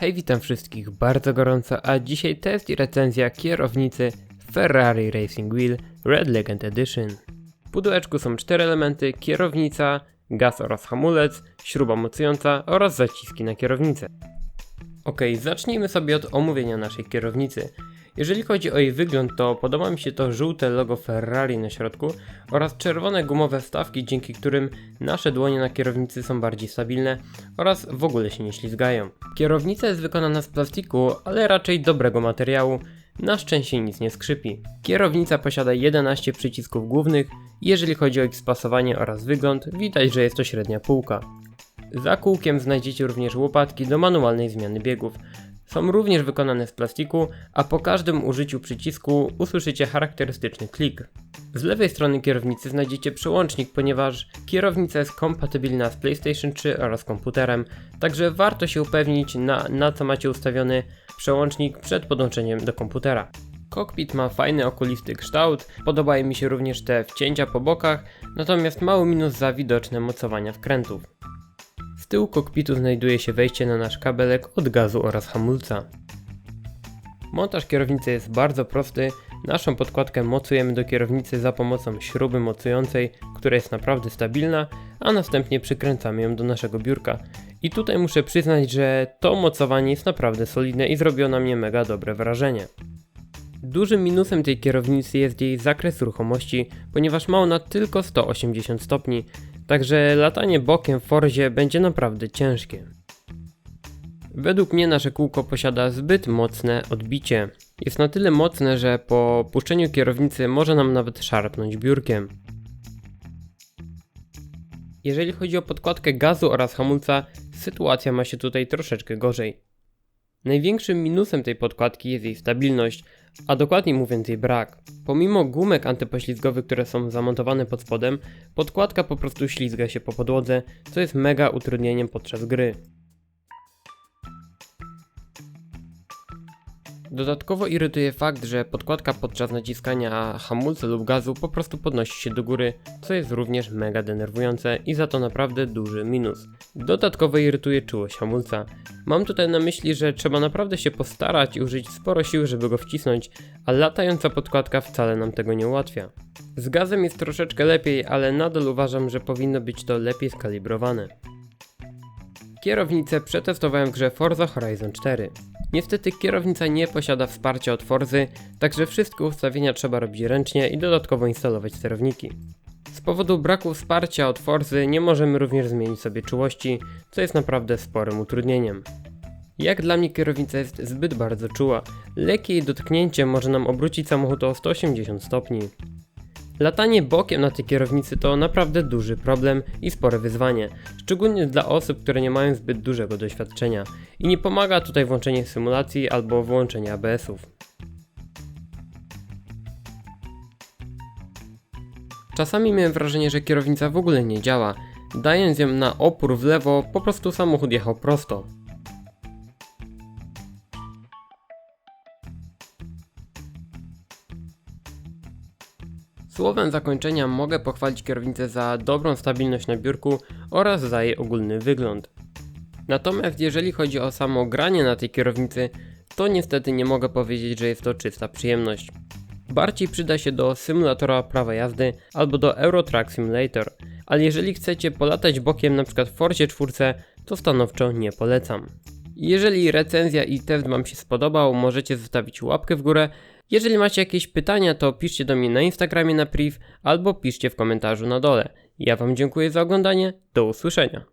Hej, witam wszystkich bardzo gorąco, a dzisiaj test i recenzja kierownicy Ferrari Racing Wheel Red Legend Edition. W pudełeczku są cztery elementy, kierownica, gaz oraz hamulec, śruba mocująca oraz zaciski na kierownicę. Ok, zacznijmy sobie od omówienia naszej kierownicy. Jeżeli chodzi o jej wygląd, to podoba mi się to żółte logo Ferrari na środku oraz czerwone gumowe wstawki, dzięki którym nasze dłonie na kierownicy są bardziej stabilne oraz w ogóle się nie ślizgają. Kierownica jest wykonana z plastiku, ale raczej dobrego materiału, na szczęście nic nie skrzypi. Kierownica posiada 11 przycisków głównych, jeżeli chodzi o ich spasowanie oraz wygląd, widać, że jest to średnia półka. Za kółkiem znajdziecie również łopatki do manualnej zmiany biegów. Są również wykonane z plastiku, a po każdym użyciu przycisku usłyszycie charakterystyczny klik. Z lewej strony kierownicy znajdziecie przełącznik, ponieważ kierownica jest kompatybilna z PlayStation 3 oraz komputerem, także warto się upewnić na, na co macie ustawiony przełącznik przed podłączeniem do komputera. Cockpit ma fajny okulisty kształt, podobają mi się również te wcięcia po bokach, natomiast mały minus za widoczne mocowania wkrętów. Tyłu kokpitu znajduje się wejście na nasz kabelek od gazu oraz hamulca. Montaż kierownicy jest bardzo prosty. Naszą podkładkę mocujemy do kierownicy za pomocą śruby mocującej, która jest naprawdę stabilna, a następnie przykręcamy ją do naszego biurka. I tutaj muszę przyznać, że to mocowanie jest naprawdę solidne i zrobiło na mnie mega dobre wrażenie. Dużym minusem tej kierownicy jest jej zakres ruchomości, ponieważ ma ona tylko 180 stopni, także latanie bokiem w Forzie będzie naprawdę ciężkie. Według mnie nasze kółko posiada zbyt mocne odbicie. Jest na tyle mocne, że po puszczeniu kierownicy może nam nawet szarpnąć biurkiem. Jeżeli chodzi o podkładkę gazu oraz hamulca, sytuacja ma się tutaj troszeczkę gorzej. Największym minusem tej podkładki jest jej stabilność, a dokładniej mówiąc jej brak. Pomimo gumek antypoślizgowych, które są zamontowane pod spodem, podkładka po prostu ślizga się po podłodze, co jest mega utrudnieniem podczas gry. Dodatkowo irytuje fakt, że podkładka podczas naciskania hamulca lub gazu po prostu podnosi się do góry, co jest również mega denerwujące i za to naprawdę duży minus. Dodatkowo irytuje czułość hamulca. Mam tutaj na myśli, że trzeba naprawdę się postarać i użyć sporo sił, żeby go wcisnąć, a latająca podkładka wcale nam tego nie ułatwia. Z gazem jest troszeczkę lepiej, ale nadal uważam, że powinno być to lepiej skalibrowane. Kierownicę przetestowałem w grze Forza Horizon 4. Niestety kierownica nie posiada wsparcia od Forzy, także wszystkie ustawienia trzeba robić ręcznie i dodatkowo instalować sterowniki. Z powodu braku wsparcia od Forzy nie możemy również zmienić sobie czułości, co jest naprawdę sporym utrudnieniem. Jak dla mnie kierownica jest zbyt bardzo czuła, lekkie jej dotknięcie może nam obrócić samochód o 180 stopni. Latanie bokiem na tej kierownicy to naprawdę duży problem i spore wyzwanie, szczególnie dla osób, które nie mają zbyt dużego doświadczenia i nie pomaga tutaj włączenie symulacji albo włączenie ABS-ów. Czasami miałem wrażenie, że kierownica w ogóle nie działa. Dając ją na opór w lewo, po prostu samochód jechał prosto. Słowem zakończenia mogę pochwalić kierownicę za dobrą stabilność na biurku oraz za jej ogólny wygląd. Natomiast jeżeli chodzi o samo granie na tej kierownicy, to niestety nie mogę powiedzieć, że jest to czysta przyjemność. Bardziej przyda się do symulatora prawa jazdy albo do Euro Truck Simulator, ale jeżeli chcecie polatać bokiem np. w Forcie 4, to stanowczo nie polecam. Jeżeli recenzja i test Wam się spodobał, możecie zostawić łapkę w górę. Jeżeli macie jakieś pytania, to piszcie do mnie na Instagramie na priv albo piszcie w komentarzu na dole. Ja Wam dziękuję za oglądanie, do usłyszenia.